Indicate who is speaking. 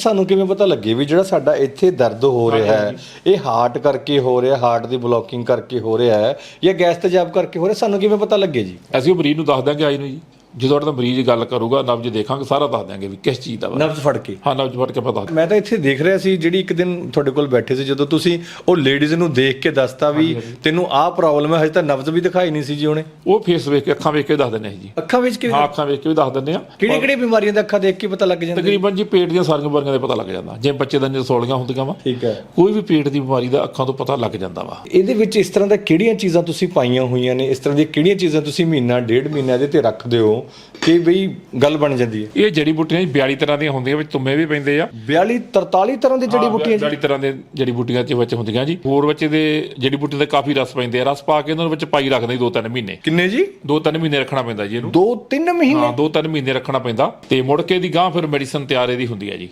Speaker 1: ਸਾਨੂੰ ਕਿਵੇਂ ਪਤਾ ਲੱਗੇ ਵੀ ਜਿਹੜਾ ਸਾਡਾ ਇੱਥੇ ਦਰਦ ਹੋ ਰਿਹਾ ਹੈ? ਇਹ ਹਾਰਟ ਕਰਕੇ ਹੋ ਰਿਹਾ ਹਾਰਟ ਦੀ ਬਲੋਕਿੰਗ ਕਰਕੇ ਹੋ ਰਿਹਾ ਹੈ ਜਾਂ ਗੈਸ ਤੇਜ਼ਾਬ ਕਰਕੇ ਹੋ ਰਿਹਾ ਸਾਨੂੰ ਕਿਵੇਂ ਪਤਾ ਲੱਗੇ ਜੀ?
Speaker 2: ਅਸੀਂ ਉਹ ਮਰੀਜ਼ ਨੂੰ ਦੱਸ ਦਾਂਗੇ ਆਈ ਨੂੰ ਜੀ। ਜਦੋਂ ਤੁਹਾਡਾ ਮਰੀਜ਼ ਗੱਲ ਕਰੂਗਾ ਨਬਜ ਦੇਖਾਂਗੇ ਸਾਰਾ ਦੱਸ ਦਾਂਗੇ ਵੀ ਕਿਸ ਚੀਜ਼ ਦਾ ਵਾ।
Speaker 1: ਨਬਜ਼ ਫੜ ਕੇ।
Speaker 2: ਹਾਂ ਨਬਜ ਫੜ ਕੇ ਪਤਾ
Speaker 1: ਮੈਂ ਤਾਂ ਇੱਥੇ ਦੇਖ ਰਿਹਾ ਸੀ ਜਿਹੜੀ ਇੱਕ ਦਿਨ ਤੁਹਾਡੇ ਕੋਲ ਬੈਠੇ ਸੀ ਜਦੋਂ ਤੁਸੀਂ ਉਹ ਲੇਡੀਜ਼ ਨੂੰ ਦੇਖ ਕੇ ਦੱਸਤਾ ਵੀ ਤੈਨੂੰ ਆਹ ਪ੍ਰੋਬਲਮ ਹੈ ਹਜੇ ਤਾਂ ਨਬਜ਼ ਵੀ ਦਿਖਾਈ ਨਹੀਂ ਸੀ ਜੀ ਉਹਨੇ।
Speaker 2: ਉਹ ਫੇਸ ਵੇਖ ਕੇ ਅੱਖਾਂ ਵੇਖ ਕੇ ਦੱਸ ਦਿੰਦੇ ਹਾਂ ਜੀ।
Speaker 1: ਅੱਖਾਂ ਵਿੱਚ ਕਿ
Speaker 2: ਹਾਂ ਅੱਖਾਂ ਵੇਖ ਕੇ ਵੀ ਦੱਸ ਦਿੰਦੇ ਆ।
Speaker 1: ਕਿਹੜੀ ਕਿਹੜੀ ਬਿਮਾਰੀਆਂ ਦਾ ਅੱਖਾਂ ਦੇਖ ਕੇ ਪਤਾ ਲੱਗ ਜਾਂਦਾ
Speaker 2: ਤਕਰੀਬਨ ਜੀ ਪੇਟ ਦੀਆਂ ਸਾਰੀਆਂ ਬਿਮਾਰੀਆਂ ਦਾ ਪਤਾ ਲੱਗ ਜਾਂਦਾ। ਜਿਵੇਂ ਬੱਚੇ ਦਾ ਸੋਲੀਆਂ ਹੁੰਦੀਆਂ ਵਾ
Speaker 1: ਠੀਕ ਹੈ।
Speaker 2: ਕੋਈ ਵੀ ਪੇਟ ਦੀ ਬਿਮਾਰੀ ਦਾ ਅੱਖਾਂ ਤੋਂ ਪਤਾ ਲੱਗ ਜਾਂਦਾ ਵਾ।
Speaker 1: ਇਹਦੇ ਵਿੱਚ ਇਸ ਤਰ੍ਹਾਂ ਦਾ ਕਿਹੜੀਆਂ ਚੀਜ਼ਾਂ ਤੁਸੀਂ ਪਾਈਆਂ ਹੋਈਆਂ ਨੇ? ਇਸ ਤਰ੍ਹਾਂ ਦੀਆਂ ਕਿਹੜੀਆਂ ਚੀਜ਼ਾਂ ਤੁਸੀਂ ਮਹੀਨਾ ਡੇਢ ਮਹੀਨਾ ਇਹਦੇ ਤੇ ਰੱਖਦੇ ਹੋ? ਕਿ ਬਈ ਗੱਲ ਬਣ ਜਾਂਦੀ ਹੈ।
Speaker 2: ਇਹ ਜੜੀ ਬੂਟੀਆਂ ਜੀ 42 ਤਰ੍ਹਾਂ ਦੀਆਂ ਹੁੰਦੀਆਂ ਵਿੱਚ ਤੁੰਮੇ ਵੀ ਪੈਂਦੇ ਆ।
Speaker 1: 42 43 ਤਰ੍ਹਾਂ ਦੀ ਜੜੀ ਬੂਟੀਆਂ
Speaker 2: 42 ਤਰ੍ਹਾਂ ਦੇ ਜੜੀ ਬੂਟੀਆਂ ਚ ਵਿੱਚ ਹੁੰਦੀਆਂ ਜੀ। ਹੋਰ ਬੱਚੇ ਦੇ ਜੜੀ ਬੂਟੀ ਦੇ ਕਾਫੀ ਰਸ ਪੈਂਦੇ ਆ। ਰਸ ਪਾ ਕੇ ਉਹਨਾਂ ਵਿੱਚ ਪਾਈ ਰੱਖਦੇ ਦੋ ਤਿੰਨ ਮਹੀਨੇ।
Speaker 1: ਕਿੰਨੇ ਜੀ?
Speaker 2: ਦੋ ਤਿੰਨ ਮਹੀਨੇ ਰੱਖਣਾ ਪੈਂਦਾ ਜੀ ਇਹਨੂੰ।
Speaker 1: 2-3 ਮਹੀਨੇ?
Speaker 2: ਹਾਂ ਦੋ ਤਿੰਨ ਮਹੀਨੇ ਰੱਖਣਾ ਪੈਂਦਾ। ਤੇ ਮੁੜ ਕੇ ਦੀ ਗਾਂ ਫਿਰ ਮੈਡੀਸਨ ਤਿਆਰ ਇਹਦੀ ਹੁੰਦੀ ਹੈ ਜੀ।